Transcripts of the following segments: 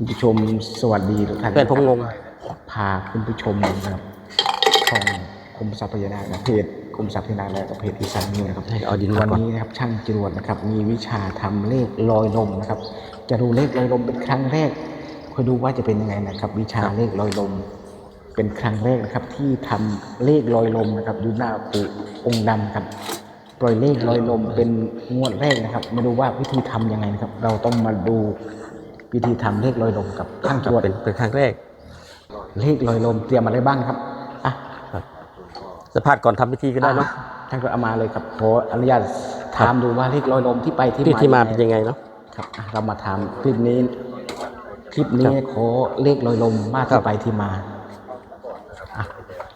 คุณผู้ชมสวัสดีทุกท่านเพื่อนผมงง พาคุณผู้ชมนะครับช่องคุมทรัพย์พญานาคนะเพจคุมทรัพย์พญานาคและก็เพจอีสานนิวนะครับให้เอาดินวัมานก่อนนี้นะครับช่างจรวดนะครับ มีวิชาทำเลขลอยลมนะครับ จะดูเลขลอยลมเป็นครั้งแรกคอยดูว่าจะเป็นยังไงนะครับ วิชาเลขลอยลม เป็นครั้งแรกนะครับ ที่ทำเลขลอยลมนะครับอยู่หน้าปู่องค์ดำครับ ปล่อยเลขลอยลมเป็นงวดแรกนะครับมาดูว่าวิธีทำยังไงนะครับ เราต้องมาดู วิธีทำเลขลอยลมกับช่างจรวดเป็นเป็นครั้งแรก เลขลอยลมเตรียมอะไรบ้างครับอะสภาพก่อนทำพิธีก็ได้เนาะท่านก็เอามาเลยครับขออนุญาตถามดูว่าเลขลอยลมที่ไปที่ที่มาที่มาเป็นยังไงเนาะครับอะเรามาถามคลิปนี้ คลิปนี้ครับขอเลขลอยลมมาครัที่บไปที่มาอะ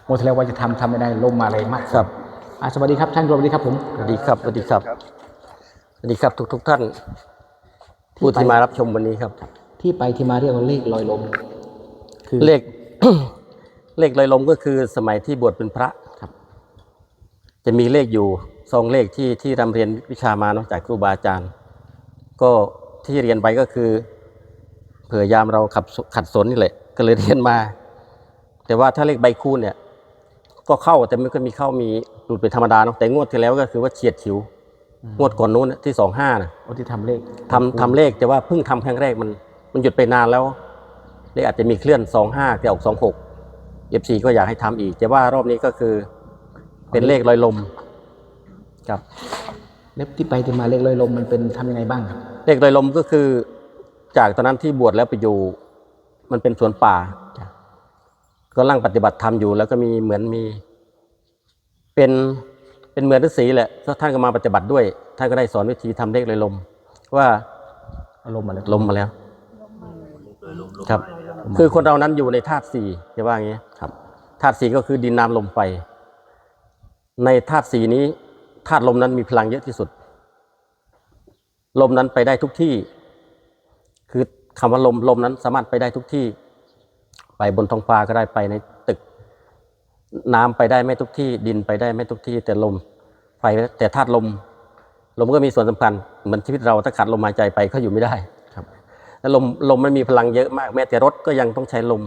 หมดแล้วว่าจะทำทำไม่ได้ลมมาอะไรมากครับอะสวัสดีครับท่านสวัสดีครับผมสวัสดีครับสวัสดีครับสวัสดีครับทุกทุกๆท่าน ผู้ที่มารับชมวันนี้ครับ ที่ไปที่มาเรียกว่าเลขลอยลม คือเลข เลขลอยลมก็คือสมัยที่บวชเป็นพระครับ จะมีเลขอยู่ซองเลขที่ที่รำเรียนวิชามาเนาะจากครูบาอาจารย์ ก็ที่เรียนไปก็คือ เผื่อยามเราขับขัดสนนี่แหละ ก็เลยเรียนมา แต่ว่าถ้าเลขใบคูณเนี่ย ก็เข้าแต่ไม่ก็มีเข้ามีหลุดเป็นธรรมดาเนาะแต่งวดที่แล้วก็คือว่าเฉียดฉิว งวดก่อนนู้นน่ะที่สองห้านะโอ้ที่ทำเลขทำทำเลขแต่ว่าเพิ่งทำครั้งแรกมันมันหยุดไปนานแล้วเลขอาจจะมีเคลื่อนสองห้าแต่ออกสองหกเอฟซีก็อยากให้ทำอีก แต่ว่ารอบนี้ก็คือ เป็นเลขลอยลมครับ เล็บที่ไปที่มาเลขลอยลมมันเป็นทำยังไงบ้างครับ เลขลอยลมก็คือ จากตอนนั้นที่บวชแล้วไปอยู่ มันเป็นสวนป่าจ้ะ ก็ร่างปฏิบัติธรรมอยู่ แล้วก็มีเหมือนมี เป็น เป็นเหมือนฤาษีแหละแล้วท่านก็มาปฏิบัติด้วย ท่านก็ได้สอนวิธีทำเลขลอยลม ว่าเอาลมมาเลยลมมาแล้ว ครับ คือคนเรานั้นอยู่ในธาตุสี่จะว่าอย่างนี้ครับธาตุสี่ก็คือดินน้ำลมไฟในธาตุสี่นี้ธาตุลมนั้นมีพลังเยอะที่สุด ลมนั้นไปได้ทุกที่ คือคำว่าลมลมนั้นสามารถไปได้ทุกที่ ไปบนท้องฟ้าก็ได้ไปในตึก น้ำไปได้ไม่ทุกที่ ดินไปได้ไม่ทุกที่ แต่ลม ไฟแต่ธาตุลม ลมก็มีส่วนสำคัญเหมือนชีวิตเราถ้าขาดลมหายใจไปก็อยู่ไม่ได้ครับแล้วลมลมมันมีพลังเยอะมากแม้แต่รถก็ยังต้องใช้ลม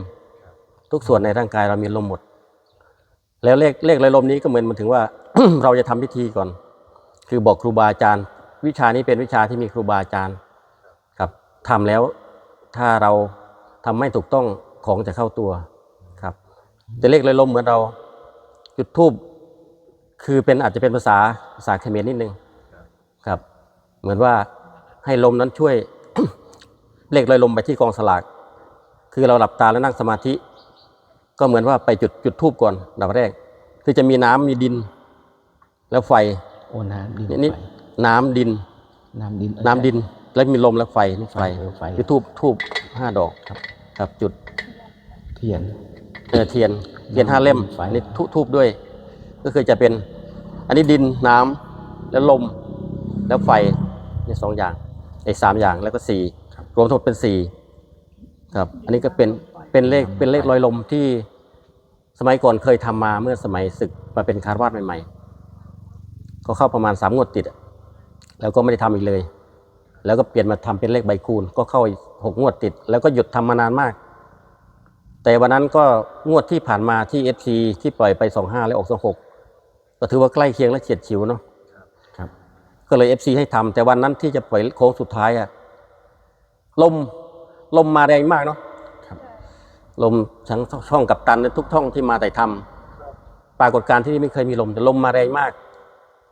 ทุกส่วนในร่างกายเรามีลมหมด แล้วเลขเลขลอยลมนี้ก็เหมือนมันถึงว่า เราจะทำพิธีก่อน คือบอกครูบาอาจารย์ วิชานี้เป็นวิชาที่มีครูบาอาจารย์ครับทำแล้วถ้าเราทำไม่ถูกต้องของจะเข้าตัวครับแต่เลขลอยลมเหมือนเราจุดทูบ คือเป็นอาจจะเป็นภาษาภาษาเขมรนิดนึงครับ เหมือนว่าให้ลมนั้นช่วย เลขลอยลมไปที่กองสลาก คือเราหลับตาแล้วนั่งสมาธิ ก็เหมือนว่าไปจุดจุดทูบก่อนดับแรก คือจะมีน้ำมีดิน แล้วไฟโอ้น้ำดินนี่นี่ไฟน้ำดิน น้ำดินเออน้ำดิน แล้วมีลมและไฟนี่ไฟเออไฟคือทูบทูบห้าดอกครับ ครับจุดเทียนเออเทียนเทียนห้าเล่มไฟอันนี้ทูทูบด้วย ก็คือจะเป็น อันนี้ดินน้ำแล้วลม แล้วไฟนี่สองอย่างไอ้สามอย่างแล้วก็สี่รวมทั้งหมดเป็นสี่ครับอันนี้ก็เป็นเป็นเลขเป็นเลขลอยลมที่สมัยก่อนเคยทำมาเมื่อสมัยศึกมาเป็นคารวาสใหม่ๆก็เข้าประมาณสามงวดติด แล้วก็ไม่ได้ทำอีกเลย แล้วก็เปลี่ยนมาทำเป็นเลขใบคูณ ก็เข้าอีกหกงวดติด แล้วก็หยุดทำมานานมาก แต่วันนั้นก็งวดที่ผ่านมาที่เอฟซีที่ปล่อยไปสองห้าและออกสองหก ก็ถือว่าใกล้เคียงและเฉียดฉิวเนาะครับ ก็เลยเอฟซีให้ทำแต่วันนั้นที่จะปล่อยโค้งสุดท้ายอะลมลมมาแรงมากเนาะครับลมทั้งช่องกับตันและทุกช่องที่มาแต่ทำปรากฏการณ์ที่นี่ไม่เคยมีลมแต่ลมมาแรงมาก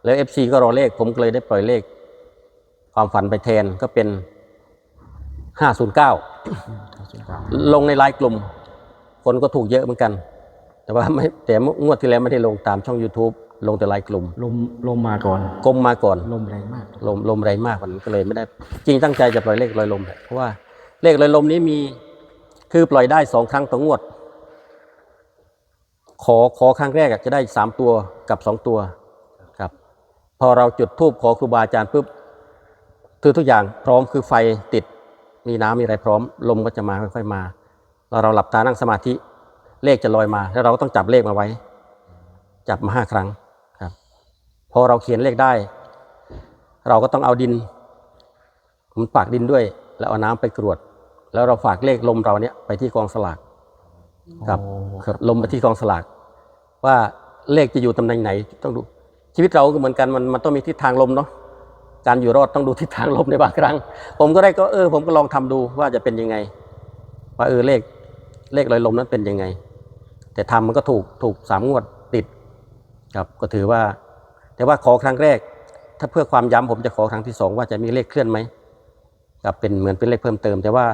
แล้วเอฟซีก็รอเลข ผมก็เลยได้ปล่อยเลข ความฝันไปแทนก็เป็นห้าศูนย์เก้าลงในไลน์กลุ่ม คนก็ถูกเยอะเหมือนกัน แต่ว่าไม่แต่งวดที่แล้วไม่ได้ลงตามช่อง YouTube ลงแต่ไลน์กลุ่มลมลมมาก่อนกลมมาก่อนลมแรงมาก ลมลมแรงมากกว่านั้นก็เลยไม่ได้ จริงตั้งใจจะปล่อยเลขลอยลมแหละเพราะว่าเลขลอยลมนี้มีคือปล่อยได้สองครั้งต่องวด ขอขอครั้งแรกอะจะได้สามตัวกับสองตัวครับ พอเราจุดทูบขอครูบาอาจารย์ปุ๊บคือทุกอย่างพร้อมคือไฟติดมีน้ำมีอะไรพร้อม ลมก็จะมาค่อยๆมาเราเราหลับตานั่งสมาธิเลขจะลอยมา แล้วเราก็ต้องจับเลขมาไว้ จับมาห้าครั้งครับ พอเราเขียนเลขได้ เราก็ต้องเอาดินหมุนปากดินด้วย แล้วเอาน้ำไปกรวด แล้วเราฝากเลขลมเราเนี่ยไปที่กองสลากครับโอ้ครับลมไปที่กองสลาก ว่าเลขจะอยู่ตำแหน่งไหน ต้องดู ชีวิตเราก็เหมือนกันมันมันต้องมีทิศทางลมเนาะการอยู่รอดต้องดูทิศทางลมในบางครั้ง ผมก็ได้ก็เออ ผมก็ลองทำดูว่าจะเป็นยังไง ว่าเออเลขเลขลอยลมนั้นเป็นยังไง แต่ทำมันก็ถูกถูกสามงวดติด ครับก็ถือว่า แต่ว่าขอครั้งแรก ถ้าเพื่อความย้ำผมจะขอครั้งที่สองว่าจะมีเลขเคลื่อนไหมครับเป็นเหมือนเป็นเลขเพิ่มเติม แต่ว่า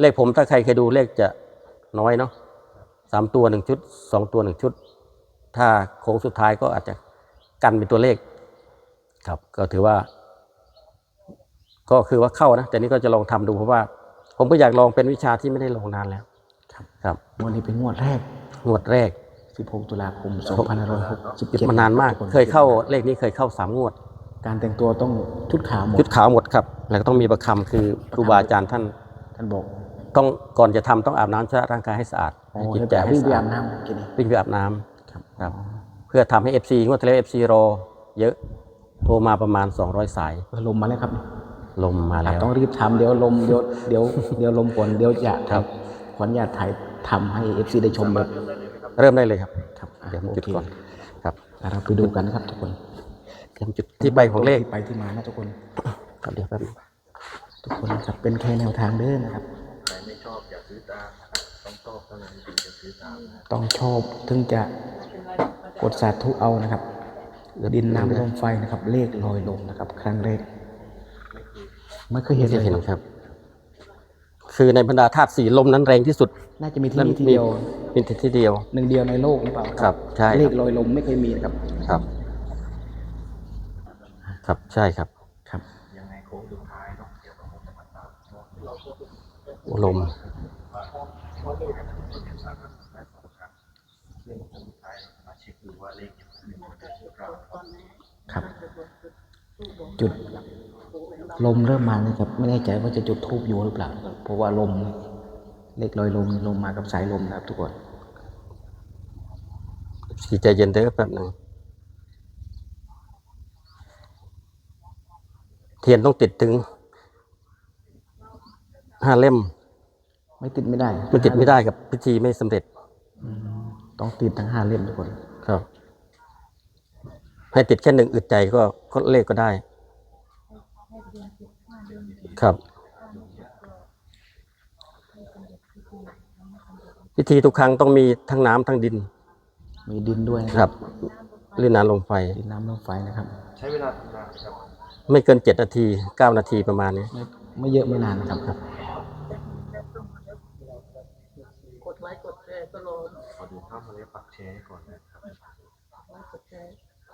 เลขผมถ้าใครเคยดูเลขจะน้อยเนาะสามตัวหนึ่งชุดสองตัวหนึ่งชุด ถ้าโค้งสุดท้ายก็อาจจะกันเป็นตัวเลข ครับก็ถือว่า ก็คือว่าเข้านะแต่นี่ก็จะลองทำดูเพราะว่า ผมก็อยากลองเป็นวิชาที่ไม่ได้ลองนานแล้ว ครับครับงวดนี้เป็นงวดแรกงวดแรก 16 ตุลาคม 2567มานานมากทุเคยเข้าเลขนี้เคยเข้าสามงวด การแต่งตัวต้องชุดขาวหมด ชุดขาวหมดครับ แล้วก็ต้องมีประคำคือครูบาอาจารย์ท่าน ท่านบอกต้องก่อนจะทำต้องอาบน้ำชำระร่างกายให้สะอาดโอ้ให้จิตแล้วใจแต่ให้วิ่งไปสะอาอาดบน้ำกินนี่วิ่งไปอาบน้ำครับครับเพื่อทำให้ FC งวดที่แล้ว FC รอเยอะโทรมาประมาณ 200 สายเออลมมาแล้วครับ ลมมาแล้วต้องรีบทำเดี๋ยวลมเดี๋ยวเดี๋ยวเดี๋ยวลมฝนเดี๋ยวจะครับขออนุญาตถ่ายทำให้ FC ได้ชมแบบ เริ่มได้เลยครับครับอะเดี๋ยวผมโอจุดเคก่อนครับอะเราไปดูกันนะครับทุกคนเดี๋ยวผมจุดที่ใบของเลขที่ไปที่มานะทุกคนครับเดี๋ยวแป๊บนึงทุกคนครับเป็นแค่แนวทางเด้อนะครับใครไม่ชอบอย่าซื้อตามนะครับต้องชอบเท่านั้นถึงจะซื้อตามนะต้องชอบถึงจะกดสาธุเอานะครับดินน้ำลมไฟนะครับ เลขลอยลมนะครับ ครั้งแรกไม่เคยเห็นที่เลยเห็นครับ คือในบรรดาธาตุสีลมนั้นแรงที่สุด น่าจะมีที่นี่ที่เดียวมีที่เดียว หนึ่งเดียวในโลกหรือเปล่าครับใช่ครับเลขลอยลมไม่เคยมีนะครับ ครับ ครับใช่ครับครับยังไงโค้งสุดท้ายเนาะเดี๋ยวผมจะมาตามลมเรื่องโค้งสุดท้ายมาเช็คดูว่าเลขยังเป็นคนเดิมหรือเปล่าครับจุด ลมเริ่มมานะครับไม่แน่ใจว่าจะจุดทูบอยู่หรือเปล่าครับเพราะว่าลมเลขลอยลมลมมากับสายลมนะครับ ทุกคนสีใจเย็นเด้อแป๊บหนึ่งเทียนต้องติดถึงห้าเล่ม ไม่ติดไม่ได้มันติดไม่ได้กับพิธีไม่สำเร็จอืมต้องติดทั้งห้าเล่มทุกคน ครับ ให้ติดแค่หนึ่งอึดใจก็ก็เลขก็ได้ ครับ พิธีทุกครั้งต้องมีทั้งน้ำทั้งดินมีดินด้วยนะครับลื่นน้ำลมไฟ ดินน้ำลมไฟนะครับ ใช้เวลาทำนานครับไม่เกินเจ็ดนาทีเก้านาทีประมาณนี้ ไม่ไม่เยอะไม่นานนะครับครับ กดไลค์กดแชร์ก็รอขอดูภาพมาเลยปักแชร์ให้ก่อนนะครับไลค์กดแชร์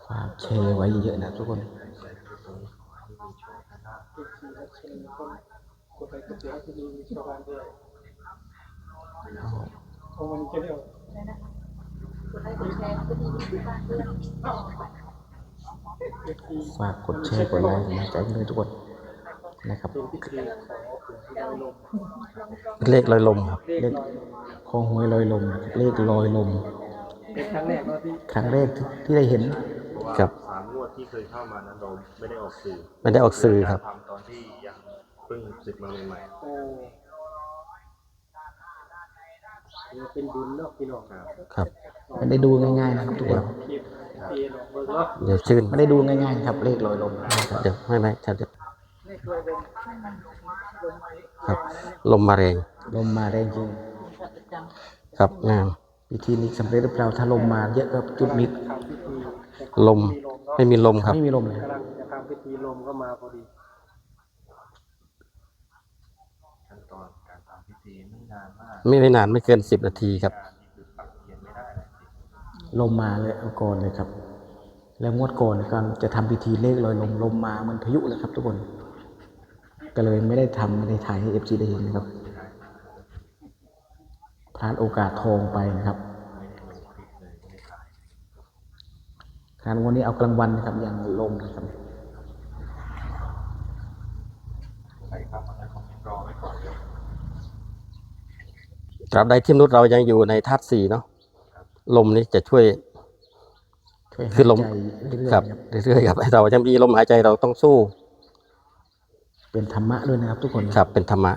ฝากแชร์ไว้เยอะๆนะทุกคน กดไลค์กดแชร์ที่มีชาวบ้านด้วยโอ้มันจะเรียกฝากกดแชร์กดไลค์กำลังใจให้ด้วยทุกคนนะครับ เลขลอยลมครับเลขคอหวยลอยลมนะครับเลขลอยลมเป็นครั้งแรกเนาะที่ครั้งแรกที่ที่ได้เห็นเพราะว่าครับสามงวด ที่เคยเข้ามานั้นเราไม่ได้ออกสื่อไม่ได้ออกสื่อครับทำตอนที่ยังเพิ่งศึกมาใหม่โอ้เดี๋ยวเป็นบุญเนาะพี่น้องครับครับไม่ได้ดูง่ายๆนะครับทุกคนคลิปเอ็นออกเบิร์เนาะเดี๋ยวชื่นไม่ได้ดูง่ายๆครับเลขลอยลมเดี๋ยวไม่ไม่ชัดเดี๋ยวเลขเลยเป็นลงไม้ครับ ลมมาแรงลมมาแรงจริงประจำครับงามพิธีนี้สำเร็จหรือเปล่าถ้าลมมาเยอะก็จุดมิดทำพิธีลม ไม่มีลมครับ ไม่มีลมเลยกำลังจะทำพิธีลมก็มาพอดีๆขั้นตอนการทำพิธีไม่นานมากไม่ไม่นานไม่เกินสิบนาทีครับ การนี่คือปักเขียนไม่ได้เลยลมมาเลยเอาก่อนเลยครับ แล้วงวดก่อนการจะทำพิธีเลขลอยลมลมมาเหมันพายุเลยครับ ทุกคน ก็เลยไม่ได้ทำไม่ได้ถ่ายให้เอฟซีได้เห็นนะครับพลาดโอกาสทองไปนะครับ การวันนี้เอากลางวันนะครับยังลมนะครับใครครับอะไรคอมเมนต์รอไว้ก่อนเดี๋ยวตราบใดที่มนุษย์เรายังอยู่ในธาตุสี่เนาะลมนี้จะช่วยช่วยคือลมหายใจเรื่อยๆครับนะครับเรื่อยๆครับให้เรายังมีลมหายใจเราต้องสู้ เป็นธรรมะด้วยนะครับ ทุกคนครับเป็นธรรมะ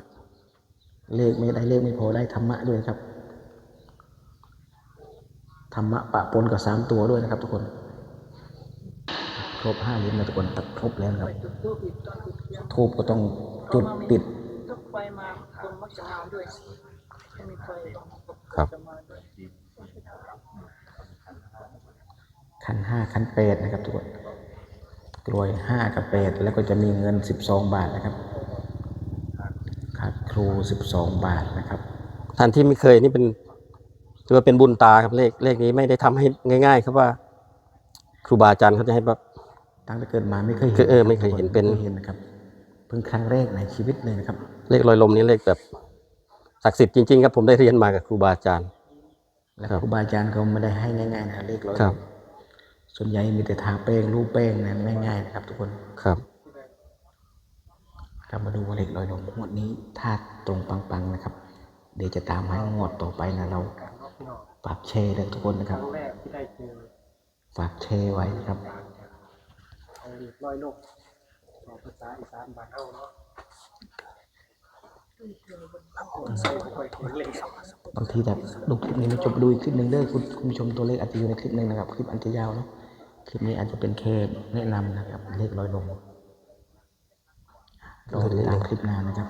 เลขไม่ได้เลขไม่พอได้ธรรมะด้วยนะครับธรรมะปะปนกับสามตัวด้วยนะครับ ทุกคน ครบห้าลิ้นนะทุกคนตัดครบแล้วนะครับจุดทูบอีกตอนจุดเทียนทูบก็ต้องจุดติดทุกไฟมาคนมักจะมาด้วยจะมีไฟครับจะมาด้วยขันห้าขันแปดนะครับทุกคนกลวยห้ากับแปดแล้วก็จะมีเงินสิบสองบาทนะครับขาดครูสิบสองบาทนะครับ ท่านที่ไม่เคยนี่เป็นถือว่าเป็นบุญตาครับเลขเลขนี้ไม่ได้ทำให้ง่าย ๆ ครับว่า ครูบาอาจารย์เขาจะให้แบบ ตั้งแต่เกิดมาไม่เคยคือเออไม่เคยเห็นเป็นไม่คยเห็นนะครับเพิ่งครั้งแรกในชีวิตเลยนะครับ เลขลอยลมนี้เลขแบบศักดิ์สิทธิ์จริงๆครับผมได้เรียนมากับครูบาอาจารย์และครับครูบาอาจารย์ก็ไม่ได้ให้ง่ายๆนะเลขร้อยครับส่วนใหญ่มีแต่ทาแป้งรูปแป้งนะง่ายๆนะครับ ทุกคนครับเรามาดูว่าเลขลอยลมงวดนี้ถ้าตรงปังๆนะครับ เดี๋ยวจะตามให้งวดต่อไปนะเราการเนาะพี่น้องฝากแชร์เลยทุกคนนะคครัรั้บงแรกที่ได้เจอฝากแชร์ไว้นะครับ เอาเหรียญลอยโลกบอกภาษาอีสานบ้านเฮาเนาะค่อยๆเห็นเลยบางทีแบบดูคลิปนี้ไม่จบดูอีกคลิปหนึ่งเด้อคุณคุณผู้ชมตัวเลขอาจจะอยู่ในคลิปหนึ่งนะครับ คลิปอาจจะยาวเนาะคลิปนี้อาจจะเป็นแค่แนะนำนะครับ เลขลอยลมรอติดตามคลิปหน้านะครับ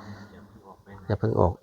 อย่าเพิ่งออก